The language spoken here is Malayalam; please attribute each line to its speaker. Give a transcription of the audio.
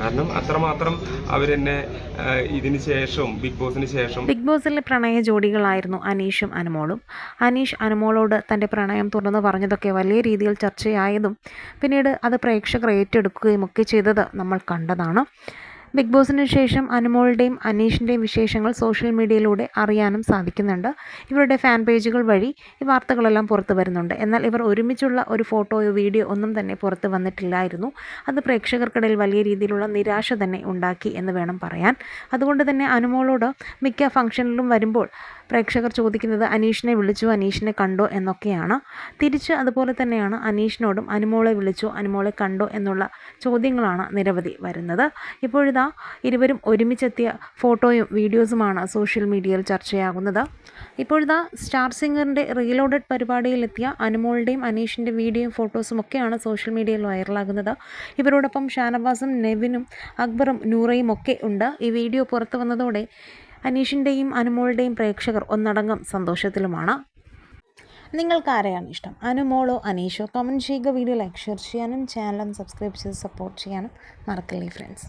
Speaker 1: കാരണം അത്രമാത്രം അവരെന്നെ ഇതിന് ശേഷവും ബിഗ് ബോസിന് ശേഷം
Speaker 2: ബിഗ് ബോസിലെ പ്രണയ ജോഡികളായിരുന്നു അനീഷും അനുമോളും. അനീഷ് അനുമോളോട് തന്റെ പ്രണയം തുറന്ന് പറഞ്ഞതൊക്കെ വലിയ രീതിയിൽ ചർച്ചയായതും പിന്നീട് അത് പ്രേക്ഷകർ ഏറ്റെടുക്കുകയും ഒക്കെ ചെയ്തത് നമ്മൾ കണ്ടതാണ്. ബിഗ് ബോസിന് ശേഷം അനുമോളുടെയും അനീഷിന്റെയും വിശേഷങ്ങൾ സോഷ്യൽ മീഡിയയിലൂടെ അറിയാനും സാധിക്കുന്നുണ്ട്. ഇവരുടെ ഫാൻ പേജുകൾ വഴി ഈ വാർത്തകളെല്ലാം പുറത്തു വരുന്നുണ്ട്. എന്നാൽ ഇവർ ഒരുമിച്ചുള്ള ഒരു ഫോട്ടോയോ വീഡിയോ ഒന്നും തന്നെ പുറത്തു വന്നിട്ടില്ലായിരുന്നു. അത് പ്രേക്ഷകർക്കിടയിൽ വലിയ രീതിയിലുള്ള നിരാശ തന്നെ ഉണ്ടാക്കി എന്ന് വേണം പറയാൻ. അതുകൊണ്ട് തന്നെ അനുമോളോട് മിക്ക ഫംഗ്ഷനിലും വരുമ്പോൾ പ്രേക്ഷകർ ചോദിക്കുന്നത് അനീഷിനെ വിളിച്ചു അനീഷിനെ കണ്ടോ എന്നൊക്കെയാണ്. തിരിച്ച് അതുപോലെ തന്നെയാണ് അനീഷിനോടും അനുമോളെ വിളിച്ചു അനുമോളെ കണ്ടോ എന്നുള്ള ചോദ്യങ്ങളാണ് നിരവധി വരുന്നത്. ഇപ്പോഴിതാ ഇരുവരും ഒരുമിച്ചെത്തിയ ഫോട്ടോയും വീഡിയോസുമാണ് സോഷ്യൽ മീഡിയയിൽ ചർച്ചയാകുന്നത്. ഇപ്പോഴിതാ സ്റ്റാർ സിംഗറിന്റെ റീലോഡഡ് പരിപാടിയിലെത്തിയ അനുമോളുടെയും അനീഷിന്റെ വീഡിയോയും ഫോട്ടോസും ഒക്കെയാണ് സോഷ്യൽ മീഡിയയിൽ വൈറലാകുന്നത്. ഇവരോടൊപ്പം ഷാനവാസും നെവിനും അക്ബറും നൂറയും ഒക്കെ ഉണ്ട്. ഈ വീഡിയോ പുറത്തു വന്നതോടെ അനീഷിന്റെയും അനുമോളുടെയും പ്രേക്ഷകർ ഒന്നടങ്കം സന്തോഷത്തിലുമാണ്. നിങ്ങൾക്ക് ആരെയാണ് ഇഷ്ടം? അനുമോളോ അനീഷോ? കമന്റ് ചെയ്യുക വീഡിയോ ലൈക്ക് ഷെയർ ചെയ്യാനും ചാനലും സബ്സ്ക്രൈബ് ചെയ്ത് സപ്പോർട്ട് ചെയ്യാനും മറക്കല്ലേ ഫ്രണ്ട്സ്